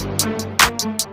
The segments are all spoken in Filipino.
Thank you.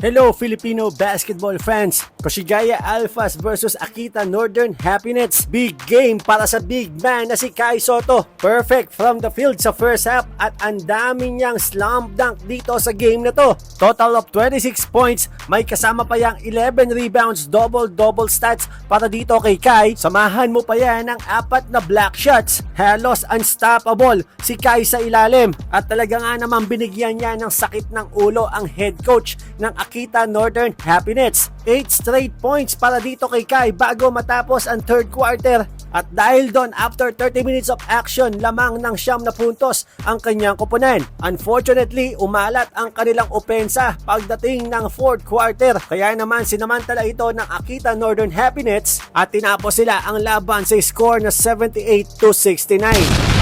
Hello Filipino basketball fans! Koshigaya Alphas versus Akita Northern Happiness. Big game para sa big man na si Kai Soto. Perfect from the field sa first half at ang dami niyang slam dunk dito sa game na to. Total of 26 points, may kasama pa yang 11 rebounds, double-double stats para dito kay Kai. Samahan mo pa yan ng apat na black shots. Halos unstoppable si Kai sa ilalim. At talaga nga naman binigyan niya ng sakit ng ulo ang head coach ng Akita Northern Happiness. 8 straight points para dito kay Kai bago matapos ang third quarter. At dahil doon, after 30 minutes of action, lamang ng siyam na puntos ang kanyang kupunan. Unfortunately, umalat ang kanilang opensa pagdating ng fourth quarter. Kaya naman sinamantala ito ng Akita Northern Happiness at tinapos sila ang laban sa score na 78 to 69.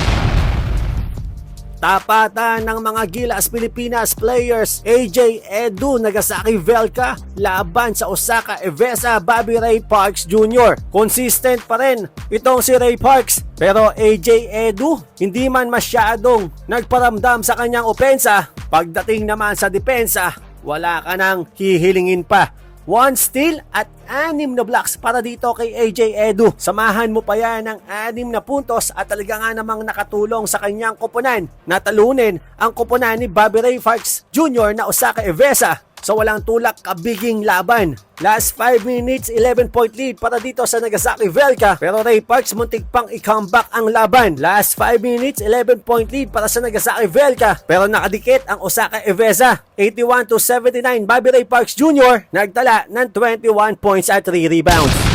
Tapatan ng mga Gilas Pilipinas players AJ Edu Nagasaki Velka laban sa Osaka Evesa Bobby Ray Parks Jr. Consistent pa rin itong si Ray Parks pero AJ Edu hindi man masyadong nagparamdam sa kanyang opensa pagdating naman sa depensa wala ka nang hihilingin pa. One steal at anim na blocks para dito kay AJ Edu. Samahan mo pa yan ng anim na puntos at talaga nga namang nakatulong sa kanyang kupunan na talunin ang kupunan ni Bobby Ray Parks Jr. na Osaka Evesa sa walang tulak kabiging laban. Last 5 minutes, 11 point lead para dito sa Nagasaki Velka. Pero Ray Parks muntik pang i-comeback ang laban. Last 5 minutes, 11 point lead para sa Nagasaki Velka. Pero nakadikit ang Osaka Evesa. 81 to 79, Bobby Ray Parks Jr. nagtala ng 21 points at 3 rebounds.